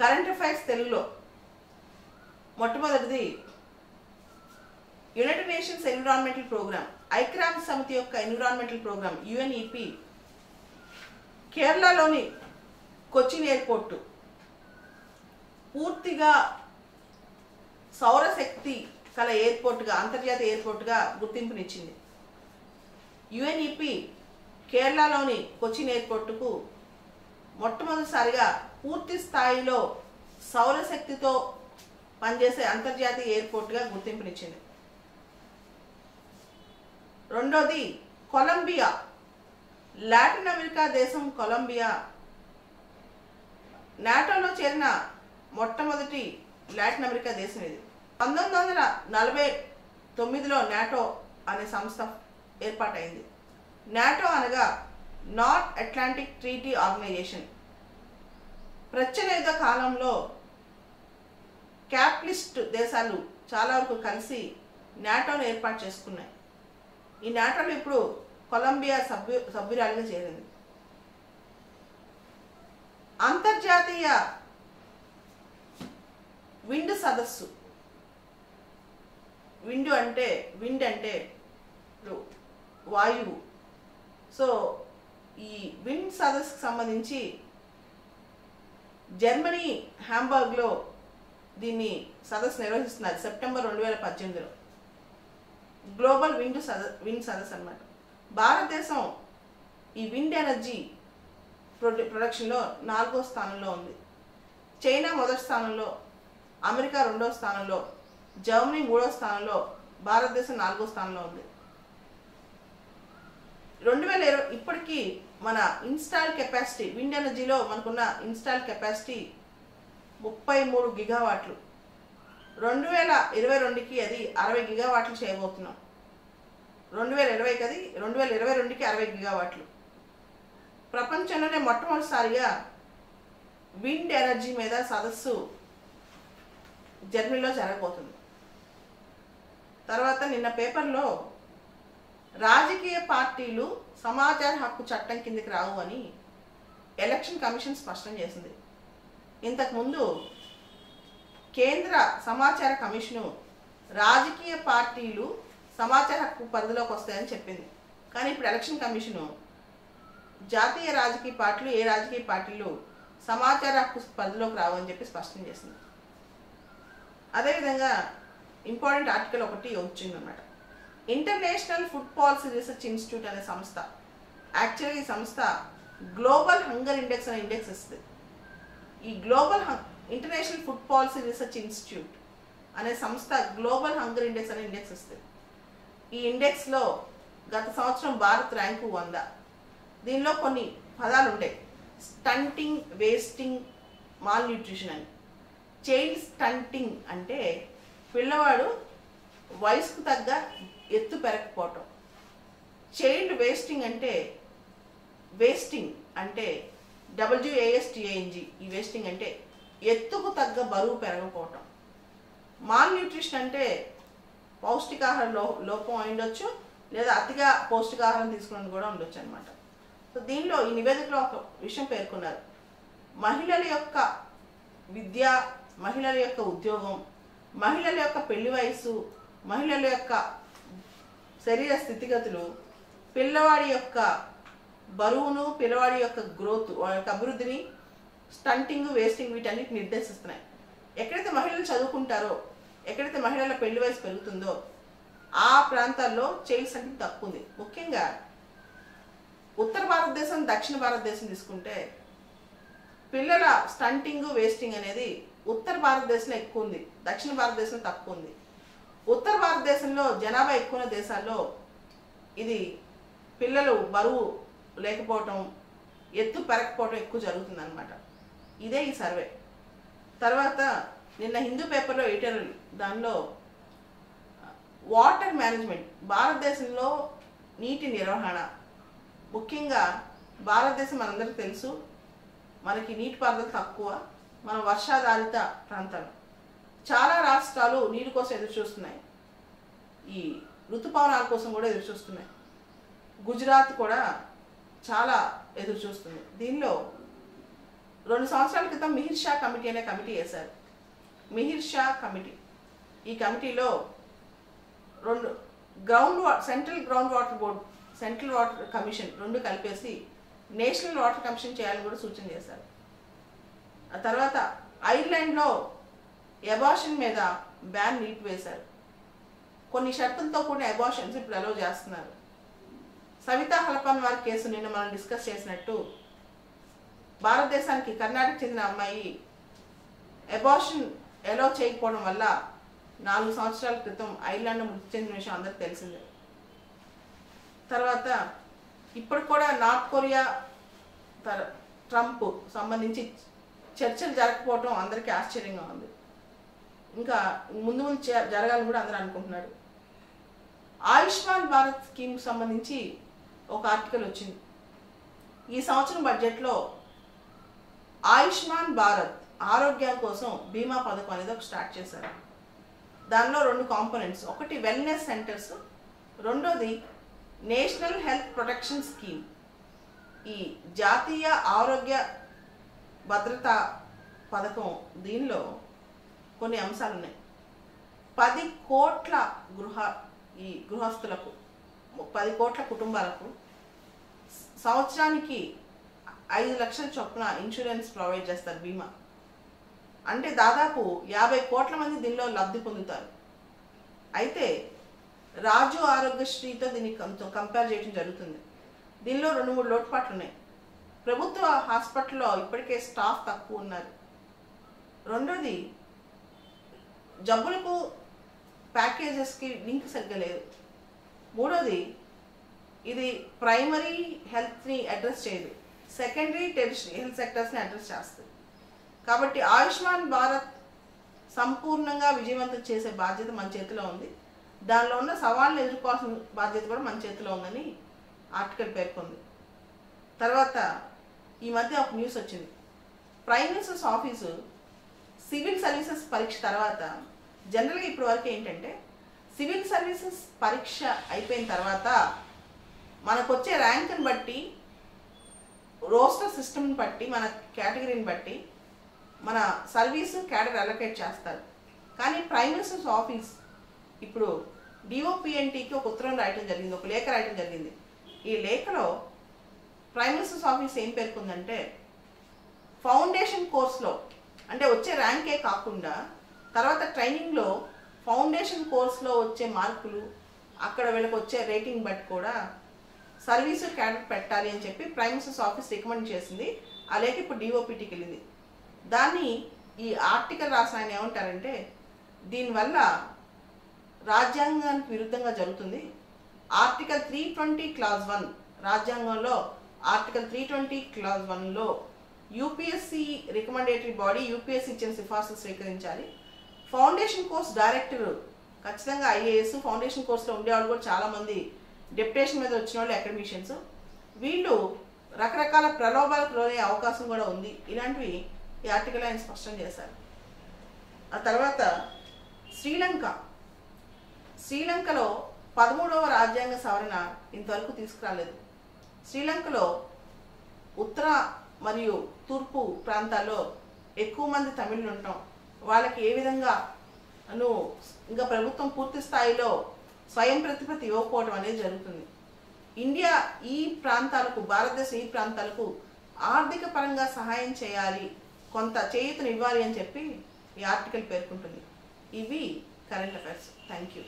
Current affairs తెలుగులో. మొట్టమొదటిది United nations environmental programme. ఐక్రామ్ సమితి యొక్క ఎన్విరాన్మెంటల్ ప్రోగ్రామ్ యుఎన్ఈపి. కేరళలోని కొచ్చిన్ ఎయిర్పోర్టు. పూర్తిగా సౌరశక్తి కల ఎయిర్పోర్టుగా అంతర్జాతీయ ఎయిర్పోర్టుగా గుర్తింపునిచ్చింది. యుఎన్ఈపి కేరళలోని కొచ్చిన్ ఎయిర్పోర్టుకు మొట్టమొదటిసారిగా పూర్తి స్థాయిలో సౌరశక్తితో పనిచేసే అంతర్జాతీయ ఎయిర్పోర్ట్గా గుర్తింపునిచ్చింది. రెండోది కొలంబియా. లాటిన్ అమెరికా దేశం కొలంబియా. నాటోలో చేరిన మొట్టమొదటి లాటిన్ అమెరికా దేశం ఇది. పంతొమ్మిది వందల నలభై తొమ్మిదిలో నాటో అనే సంస్థ ఏర్పాటైంది. నాటో అనగా నార్త్ అట్లాంటిక్ ట్రీటీ ఆర్గనైజేషన్. ప్రత్యేక కాలంలో క్యాపిటలిస్ట్ దేశాలు చాలా వరకు కలిసి నాటోను ఏర్పాటు చేసుకున్నాయి. ఈ నాటోలో ఇప్పుడు కొలంబియా సభ్యు సభ్యురాలిగా చేరింది. అంతర్జాతీయ విండ్ సదస్సు. విండు అంటే విండ్ అంటే వాయువు. సో ఈ విండ్ సదస్సుకు సంబంధించి జర్మనీ హ్యాంబర్గ్లో దీన్ని సదస్సు నిర్వహిస్తున్నారు. సెప్టెంబర్ రెండు వేల పద్దెనిమిదిలో. గ్లోబల్ విండ్ సద విండ్ సదస్సు అనమాట భారతదేశం ఈ విండ్ ఎనర్జీ ప్రొడ ప్రొడక్షన్లో నాలుగో స్థానంలో ఉంది. చైనా మొదటి స్థానంలో అమెరికా రెండో స్థానంలో జర్మనీ మూడో స్థానంలో భారతదేశం నాలుగో స్థానంలో ఉంది. రెండు వేల ఇరవై ఇప్పటికీ మన ఇన్స్టాల్ కెపాసిటీ విండ్ ఎనర్జీలో మనకున్న ఇన్స్టాల్ కెపాసిటీ ముప్పై మూడు గిగావాట్లు. రెండు వేల ఇరవై రెండుకి అది అరవై గిగావాట్లు చేయబోతున్నాం. రెండు వేల ఇరవైకి అది రెండు వేల ఇరవై రెండుకి అరవై గిగావాట్లు. ప్రపంచంలోనే మొట్టమొదటిసారిగా విండ్ ఎనర్జీ మీద సదస్సు జర్మనీలో జరగబోతుంది. తర్వాత నిన్న పేపర్లో రాజకీయ పార్టీలు సమాచార హక్కు చట్టం కిందకి రావు అని ఎలక్షన్ కమిషన్ స్పష్టం చేసింది. ఇంతకుముందు కేంద్ర సమాచార కమిషను రాజకీయ పార్టీలు సమాచార హక్కు పరిధిలోకి వస్తాయని చెప్పింది. కానీ ఇప్పుడు ఎలక్షన్ కమిషను జాతీయ రాజకీయ పార్టీలు ఏ రాజకీయ పార్టీలు సమాచార హక్కు పరిధిలోకి రావని చెప్పి స్పష్టం చేసింది. అదేవిధంగా ఇంపార్టెంట్ ఆర్టికల్ ఒకటి వచ్చిందన్నమాట. International Food Policy Research Institute అనే సంస్థ. యాక్చువల్గా ఈ సంస్థ గ్లోబల్ హంగర్ ఇండెక్స్ అనే ఇండెక్స్ ఇస్తుంది. ఈ Global International Food Policy Research Institute అనే సంస్థ గ్లోబల్ హంగర్ ఇండెక్స్ అనే ఇండెక్స్ ఇస్తుంది. ఈ ఇండెక్స్లో గత సంవత్సరం భారత్ ర్యాంకు వంద. దీనిలో కొన్ని పదాలు ఉంటాయి స్టంటింగ్ వేస్టింగ్ మాల్ న్యూట్రిషన్ అని. చైల్డ్ స్టంటింగ్ అంటే పిల్లవాడు వయసుకు తగ్గ ఎత్తు పెరగకపోవటం. చైల్డ్ వేస్టింగ్ అంటే వేస్టింగ్ అంటే డబ్ల్యూఏఎస్టిఏఎన్జి ఈ వేస్టింగ్ అంటే ఎత్తుకు తగ్గ బరువు పెరగకపోవటం. మాల్ న్యూట్రిషన్ అంటే పౌష్టికాహార లో లోపం అయి ఉండొచ్చు లేదా అతిగా పౌష్టికాహారం తీసుకుని కూడా ఉండొచ్చు అనమాట సో దీనిలో ఈ నివేదికలో ఒక విషయం పేర్కొన్నారు. మహిళల యొక్క విద్య మహిళల యొక్క ఉద్యోగం మహిళల యొక్క పెళ్ళి వయసు మహిళల యొక్క శరీర స్థితిగతులు పిల్లవాడి యొక్క బరువును పిల్లవాడి యొక్క గ్రోత్ వాళ్ళ యొక్క అభివృద్ధిని స్టంటింగ్ వేస్టింగ్ వీటన్నిటి నిర్దేశిస్తున్నాయి. ఎక్కడైతే మహిళలు చదువుకుంటారో ఎక్కడైతే మహిళల పెళ్ళి వయసు పెరుగుతుందో ఆ ప్రాంతాల్లో చైల్డ్ సంఖ్య తక్కువ ఉంది ముఖ్యంగా ఉత్తర భారతదేశం దక్షిణ భారతదేశం తీసుకుంటే పిల్లల స్టంటింగ్ వేస్టింగ్ అనేది ఉత్తర భారతదేశంలో ఎక్కువ ఉంది దక్షిణ భారతదేశంలో తక్కువ ఉంది ఉత్తర భారతదేశంలో జనాభా ఎక్కువ ఉన్న దేశాల్లో ఇది పిల్లలు బరువు లేకపోవటం ఎత్తు పెరగకపోవటం ఎక్కువ జరుగుతుంది అనమాట ఇదే ఈ సర్వే. తర్వాత నిన్న హిందూ పేపర్లో ఎడిటర్ దానిలో వాటర్ మేనేజ్మెంట్ భారతదేశంలో నీటి నిర్వహణ. ముఖ్యంగా భారతదేశం మనందరికీ తెలుసు మనకి నీటిపారుదల తక్కువ మన వర్షాధారిత ప్రాంతాలు. చాలా రాష్ట్రాలు నీటి కోసం ఎదురు చూస్తున్నాయి. ఈ ఋతుపవనాల కోసం కూడా ఎదురు చూస్తున్నాయి. గుజరాత్ కూడా చాలా ఎదురు చూస్తుంది. దీనిలో రెండు సంవత్సరాల క్రితం మిహిర్ షా కమిటీ అనే కమిటీ వేశారు. మిహిర్ షా కమిటీ. ఈ కమిటీలో రెండు గ్రౌండ్ వా Central Ground Water Board Central Water Commission రెండు కలిపేసి నేషనల్ వాటర్ కమిషన్ చేయాలని కూడా సూచన చేశారు. ఆ తర్వాత ఐర్లాండ్లో ఎబాషన్ మీద బ్యాన్ నిలిపివేశారు కొన్ని షరతులతో కూడిన ఎబాషన్స్ ఇప్పుడు అలౌ చేస్తున్నారు. సవితా హలపన్ వారి కేసు నిన్న మనం డిస్కస్ చేసినట్టు భారతదేశానికి కర్ణాటక చెందిన అమ్మాయి ఎబాషన్ ఎలో చేయకపోవడం వల్ల నాలుగు సంవత్సరాల క్రితం ఐర్లాండ్ మృతి చెందిన విషయం అందరికి తెలిసిందే. తర్వాత ఇప్పుడు కూడా నార్త్ కొరియా తర్ ట్రంప్ సంబంధించి చర్చలు జరగకపోవడం అందరికీ ఆశ్చర్యంగా ఉంది. ఇంకా ముందు ముందు చే- జరగాలని కూడా అందరూ అనుకుంటున్నారు. ఆయుష్మాన్ భారత్ స్కీమ్ సంబంధించి ఒక ఆర్టికల్ వచ్చింది. ఈ సంవత్సరం బడ్జెట్లో ఆయుష్మాన్ భారత్ ఆరోగ్యం కోసం బీమా పథకం అనేది ఒక స్టార్ట్ చేశారు. దానిలో రెండు కాంపోనెంట్స్. ఒకటి వెల్నెస్ సెంటర్స్ రెండోది నేషనల్ హెల్త్ ప్రొటెక్షన్ స్కీమ్. ఈ జాతీయ ఆరోగ్య భద్రతా పథకం దీనిలో కొన్ని అంశాలు ఉన్నాయి పది కోట్ల గృహ ఈ గృహస్థులకు పది కోట్ల కుటుంబాలకు సంవత్సరానికి ఐదు లక్షల చొప్పున ఇన్సూరెన్స్ ప్రొవైడ్ చేస్తారు బీమా. అంటే దాదాపు యాభై కోట్ల మంది దీనిలో లబ్ధి పొందుతారు. అయితే రాజు ఆరోగ్యశ్రీతో దీన్ని కొంచెం కంపేర్ చేయడం జరుగుతుంది. దీనిలో రెండు మూడు లోటుపాట్లు ఉన్నాయి ప్రభుత్వ హాస్పిటల్లో ఇప్పటికే స్టాఫ్ తక్కువ ఉన్నారు. రెండోది జబ్బులకు ప్యాకేజెస్కి లింక్ సరిగ్గా లేదు. మూడోది ఇది ప్రైమరీ హెల్త్ని అడ్రస్ చేయదు. సెకండరీ టెరిషరీ హెల్త్ సెక్టర్స్ని అడ్రస్ చేస్తుంది. కాబట్టి ఆయుష్మాన్ భారత్ సంపూర్ణంగా విజయవంతం చేసే బాధ్యత మన చేతిలో ఉంది. దానిలో ఉన్న సవాళ్ళను ఎదుర్కోవాల్సిన బాధ్యత కూడా మన చేతిలో ఉందని ఆర్టికల్ పేర్కొంది. తర్వాత ఈ మధ్య ఒక న్యూస్ వచ్చింది. Prime minister's office civil services పరీక్ష తర్వాత జనరల్గా ఇప్పుడు వరకు ఏంటంటే సివిల్ సర్వీసెస్ పరీక్ష అయిపోయిన తర్వాత మనకు వచ్చే ర్యాంక్ని బట్టి రోస్టర్ సిస్టమ్ని బట్టి మన కేటగిరీని బట్టి మన సర్వీస్ కేటగిరీ అలొకేట్ చేస్తారు. కానీ ప్రైమ్ మినిస్టర్స్ ఆఫీస్ ఇప్పుడు డిఓపిఎన్టీకి ఒక ఉత్తరం రాయటం జరిగింది ఒక లేఖ రాయటం జరిగింది. ఈ లేఖలో ప్రైమ్ మినిస్టర్స్ ఆఫీస్ ఏం పేర్కొందంటే ఫౌండేషన్ కోర్స్లో అంటే వచ్చే ర్యాంకే కాకుండా తర్వాత ట్రైనింగ్లో ఫౌండేషన్ కోర్స్లో వచ్చే మార్కులు అక్కడ వీళ్ళకి వచ్చే రేటింగ్ బట్టి కూడా సర్వీసు క్యాడర్ పెట్టాలి అని చెప్పి ప్రైమ్ మినిస్టర్స్ ఆఫీస్ రికమెండ్ చేసింది. అలాగే ఇప్పుడు డిఓపిటీకి వెళ్ళింది. దాన్ని ఈ ఆర్టికల్ రాసిన ఆయన ఏమంటారంటే దీనివల్ల రాజ్యాంగానికి విరుద్ధంగా జరుగుతుంది. Article three twenty clause one రాజ్యాంగంలో ఆర్టికల్ త్రీ ట్వంటీ క్లాజ్ వన్లో యూపీఎస్సి రికమెండేటరీ బాడీ యూపీఎస్సి ఇచ్చిన సిఫార్సులు స్వీకరించాలి. ఫౌండేషన్ కోర్స్ డైరెక్టర్ ఖచ్చితంగా ఐఏఎస్ ఫౌండేషన్ కోర్సులో ఉండేవాళ్ళు కూడా చాలామంది డెప్యుటేషన్ మీద వచ్చిన వాళ్ళు అకాడమిషియన్స్. వీళ్ళు రకరకాల ప్రలోభాలకు లోనే అవకాశం కూడా ఉంది. ఇలాంటివి ఈ ఆర్టికల్ ఆయన స్పష్టం చేశారు. ఆ తర్వాత శ్రీలంక. శ్రీలంకలో పదమూడవ రాజ్యాంగ సవరణ ఇంతవరకు తీసుకురాలేదు. శ్రీలంకలో ఉత్తర మరియు తూర్పు ప్రాంతాల్లో ఎక్కువ మంది తమిళులు ఉంటాం వాళ్ళకి ఏ విధంగా నువ్వు ఇంకా ప్రభుత్వం పూర్తి స్థాయిలో స్వయం ప్రతిపత్తి ఇవ్వకపోవడం అనేది జరుగుతుంది. ఇండియా ఈ ప్రాంతాలకు భారతదేశం ఈ ప్రాంతాలకు ఆర్థిక పరంగా సహాయం చేయాలి కొంత చేయూతను ఇవ్వాలి అని చెప్పి ఈ ఆర్టికల్ పేర్కొంటుంది. ఇవి కరెంట్ అఫైర్స్. Thank you